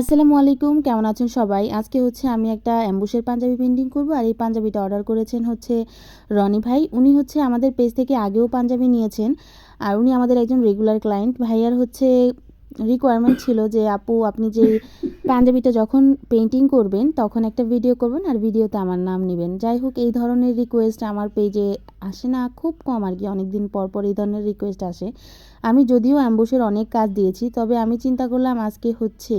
আসসালামু আলাইকুম, কেমন আছেন সবাই? আজকে হচ্ছে আমি একটা অ্যাম্বুসের পাঞ্জাবি পেন্টিং করব আর এই পাঞ্জাবিটা অর্ডার করেছেন হচ্ছে রনি ভাই। উনি হচ্ছে আমাদের পেজ থেকে আগেও পাঞ্জাবি নিয়েছেন আর উনি আমাদের একজন রেগুলার ক্লায়েন্ট ভাইয়ার হচ্ছে রিকোয়ারমেন্ট ছিল যে, আপু, আপনি যে পাঞ্জাবিটা যখন পেন্টিং করবেন, তখন একটা ভিডিও করবেন আর ভিডিওতে আমার নাম নেবেন। যাই হোক, এই ধরনের রিকোয়েস্ট আমার পেজে আসে না, খুব কম আর কি অনেক দিন পর পর এই ধরনের রিকোয়েস্ট আসে। আমি যদিও অ্যাম্বুসের অনেক কাজ দিয়েছি, তবে আমি চিন্তা করলাম আজকে হচ্ছে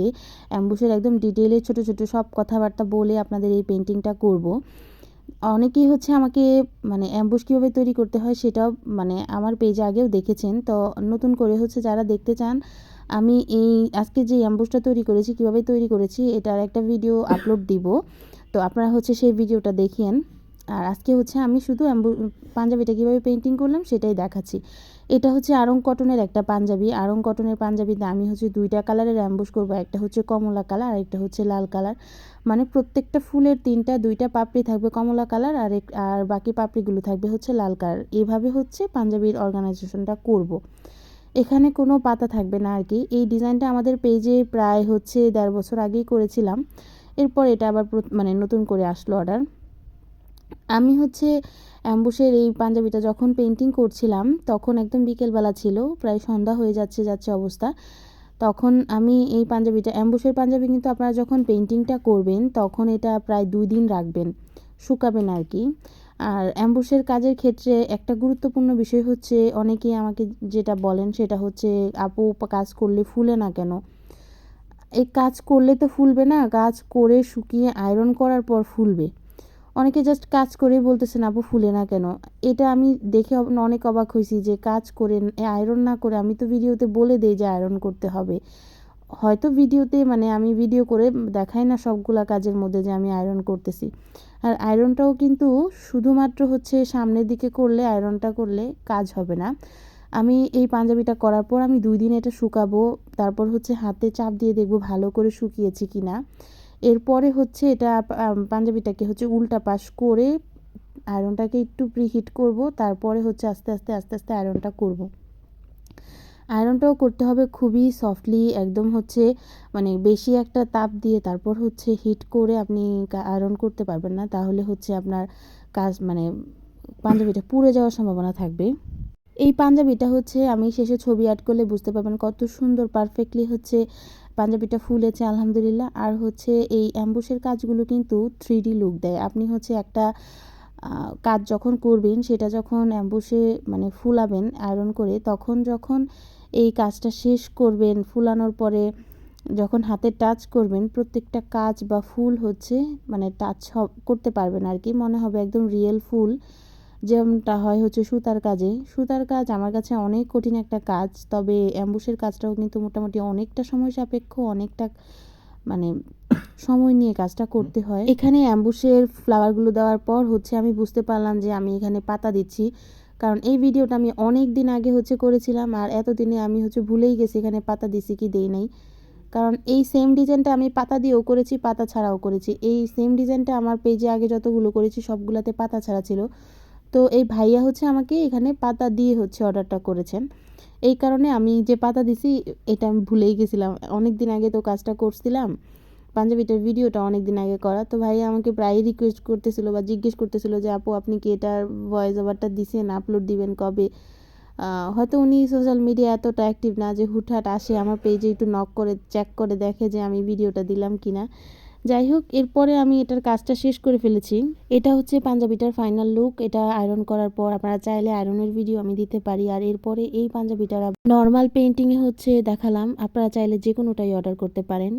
অ্যাম্বুসের একদম ডিটেলে ছোট ছোট সব কথাবার্তা বলে আপনাদের এই পেন্টিংটা করব। অনেকেই হচ্ছে আমাকে মানে অ্যাম্বুস কীভাবে তৈরি করতে হয় সেটাও মানে আমার পেজে আগেও দেখেছেন। তো নতুন করে হচ্ছে যারা দেখতে চান আমি এই, আজকে যে অ্যাম্বুসটা তৈরি করেছি, কীভাবে তৈরি করেছি, এটার একটা ভিডিও আপলোড দিব। তো আপনারা হচ্ছে সেই ভিডিওটা দেখেন। আর আজকে হচ্ছে আমি শুধু অ্যাম্বু পাঞ্জাবিটা কীভাবে পেন্টিং করলাম, সেটাই দেখাচ্ছি। এটা হচ্ছে আরং কটনের একটা পাঞ্জাবি। আরং কটনের পাঞ্জাবিতে আমি হচ্ছে দুইটা কালারের অ্যাম্বুস করব। একটা হচ্ছে কমলা কালার আর একটা হচ্ছে লাল কালার মানে প্রত্যেকটা ফুলের তিনটা, দুইটা পাপড়ি থাকবে কমলা কালার আর আর বাকি পাপড়িগুলো থাকবে হচ্ছে লাল কালার এভাবে হচ্ছে পাঞ্জাবির অর্গানাইজেশনটা করব। এখানে কোনো পাতা থাকবে না আর কি। এই ডিজাইনটা আমাদের পেজে প্রায় হচ্ছে দেড় বছর আগেই করেছিলাম। এরপর এটা আবার মানে নতুন করে আসলো অর্ডার আমি হচ্ছে অ্যাম্বুসের এই পাঞ্জাবিটা যখন পেন্টিং করছিলাম, তখন একদম বিকেলবেলা ছিল, প্রায় সন্ধ্যা হয়ে যাচ্ছে যাচ্ছে অবস্থা। তখন আমি এই পাঞ্জাবিটা অ্যাম্বুসের পাঞ্জাবি কিন্তু আপনারা যখন পেন্টিংটা করবেন, তখন এটা প্রায় দুই দিন রাখবেন শুকাবেন আর কি। আর অ্যাম্বুসের কাজের ক্ষেত্রে একটা গুরুত্বপূর্ণ বিষয় হচ্ছে অনেকেই আমাকে যেটা বলেন সেটা হচ্ছে, আপু কাজ করলে ফুলে না কেন? এই কাজ করলে তো ফুলবে না, কাজ করে শুকিয়ে আয়রন করার পর ফুলবে। অনেকে জাস্ট কাজ করেই বলতেছেন, আপু, ফুলে না কেন? এটা আমি দেখে অনেক অবাক হয়েছি যে কাজ করে আয়রন না করে আমি তো ভিডিওতে বলে দিই যে আয়রন করতে হবে। হয়তো ভিডিওতে মানে আমি ভিডিও করে দেখাই না সবগুলা কাজের মধ্যে যে আমি আয়রন করতেছি। আর আয়রনটাও কিন্তু শুধুমাত্র হচ্ছে সামনের দিকে করলে আয়রনটা করলে কাজ হবে না। আমি এই পাঞ্জাবিটা করার পর আমি দুই দিন এটা শুকাবো, তারপর হচ্ছে হাতে চাপ দিয়ে দেখব ভালো করে শুকিয়েছি কি না এরপরে হচ্ছে এটা পাঞ্জাবিটাকে হচ্ছে উল্টা পাশ করে আয়রনটাকে একটু প্রিহিট করব, তারপরে হচ্ছে আস্তে আস্তে আস্তে আস্তে আয়রনটা করব। আয়রনটাও করতে হবে খুবই সফটলি একদম হচ্ছে মানে বেশি একটা তাপ দিয়ে তারপর হচ্ছে হিট করে আপনি আয়রন করতে পারবেন না। তাহলে হচ্ছে আপনার কাজ মানে পাঞ্জাবিটা পুড়ে যাওয়ার সম্ভাবনা থাকবে। এই পাঞ্জাবিটা হচ্ছে আমি শেষে ছবি অ্যাড করলে বুঝতে পারবেন কত সুন্দর পারফেক্টলি হচ্ছে পাঞ্জাবিটা ফুলেছে, আলহামদুলিল্লাহ। আর হচ্ছে এই অ্যাম্বুসের কাজগুলো কিন্তু থ্রি লুক দেয়। আপনি হচ্ছে একটা কাজ যখন করবেন, সেটা যখন অ্যাম্বুসে মানে ফুলাবেন আয়রন করে, তখন যখন এই কাজটা শেষ করবেন, ফুলানোর পরে যখন হাতে টাচ করবেন, প্রত্যেকটা কাজ বা ফুল হচ্ছে মানে টাচ করতে পারবেন আর কি। মনে হবে একদম রিয়েল ফুল। যেমনটা হয় হচ্ছে সুতার কাজে। সুতার কাজ আমার কাছে অনেক কঠিন একটা কাজ, তবে অ্যাম্বুসের কাজটাও কিন্তু মোটামুটি অনেকটা সময় সাপেক্ষ, অনেকটা মানে সময় নিয়ে কাজটা করতে হয়। এখানে অ্যাম্বুসের ফ্লাওয়ারগুলো দেওয়ার পর হচ্ছে আমি বুঝতে পারলাম যে আমি এখানে পাতা দিচ্ছি। কারণ এই ভিডিওটা আমি অনেক দিন আগে হচ্ছে করেছিলাম আর এতদিনে আমি হচ্ছে ভুলেই গেছি এখানে পাতা দিছি কি দেই নাই। কারণ এই সেম ডিজাইনটা আমি পাতা দিয়েও করেছি পাতা ছাড়াও করেছি। এই সেম ডিজাইনটা আমার পেজে আগে যতগুলো করেছি সবগুলোতে পাতা ছাড়া ছিল। তো এই ভাইয়া হচ্ছে আমাকে এখানে পাতা দিয়ে হচ্ছে অর্ডারটা করেছেন। এই কারণে আমি যে পাতা দিছি, এটা আমি ভুলেই গেছিলাম। অনেক দিন আগে তো কাজটা করছিলাম, পাঞ্জাবিটার ভিডিওটা অনেক দিন আগে করা। তো ভাইয়া আমাকে প্রায় রিকোয়েস্ট করতেছিল বা জিজ্ঞেস করতেছিল যে, আপু, আপনি কি এটার ভয়েস ওভারটা দিছেন? আপলোড দিবেন কবে? হয়তো উনি সোশ্যাল মিডিয়া এতটা অ্যাক্টিভ না যে হুটহাট আসে আমার পেজে একটু নক করে চেক করে দেখে যে আমি ভিডিওটা দিলাম কি না যাই হোক, এরপরে আমি এটার কাজটা শেষ করে ফেলেছি। এটা হচ্ছে পাঞ্জাবিটার ফাইনাল লুক এটা আয়রন করার পর আপনারা চাইলে আয়রনের ভিডিও আমি দিতে পারি। আর এরপরে এই পাঞ্জাবিটার নর্মাল পেন্টিংয়ে হচ্ছে দেখালাম। আপনারা চাইলে যে কোনোটাই অর্ডার করতে পারেন।